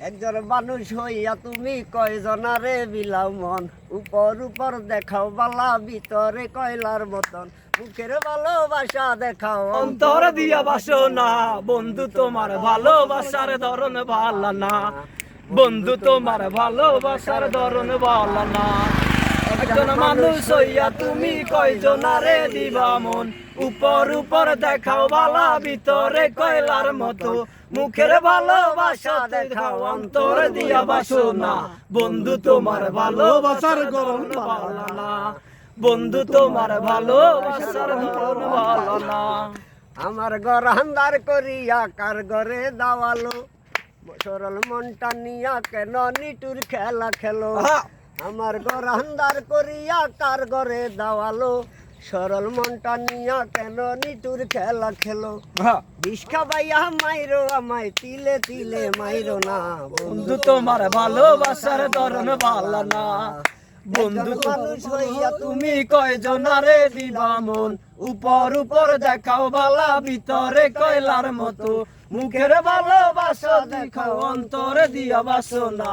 একজন মানুষ হইয়া তুমি কয়জনারে বিলাও মন? উপর উপর দেখাও বালা ভিতরে কয়লার মতন। মুখের ভালোবাসা দেখাও অন্তর দিয়া বাসো না বন্ধু তোমার ভালোবাসার ধরন ভালো না। বন্ধু তোমার ভালোবাসার ধরন ভালো না। একজন মানুষ হইয়া তুমি কয়জনারে দিবা মন উপর উপর দেখাও বালা ভিতরে কয়লার মতো। মুখের ভালোবাসা দেখাও অন্তর দিয়া বাসো না বন্ধু তোমার ভালোবাসার গরম না বন্ধু তোমার ভালোবাসার ভালো না আমার ঘর করিয়া কার ঘরে দাওয়ালো? সরল মনটা নিয়া কেন নিটুর খেলা খেলো? আমার ঘর আন্দার করিয়া কার ঘরে দাওয়ালো? সরল মনটা নিয়া কেন নিটুর খেলা খেলো? বিষ খাবাইয়া মাইরো আমায় তিলে তিলে মাইরো না বন্ধু তোমার ভালোবাসার ধরন ভালো না। বন্ধু মানুষ হইয়া তুমি কয়জনারে দিবা মন? উপর উপর দেখাও বালা ভিতরে কয়লার মতো। মুখের ভালোবাসা দেখাও অন্তরে দিয়া বাসো না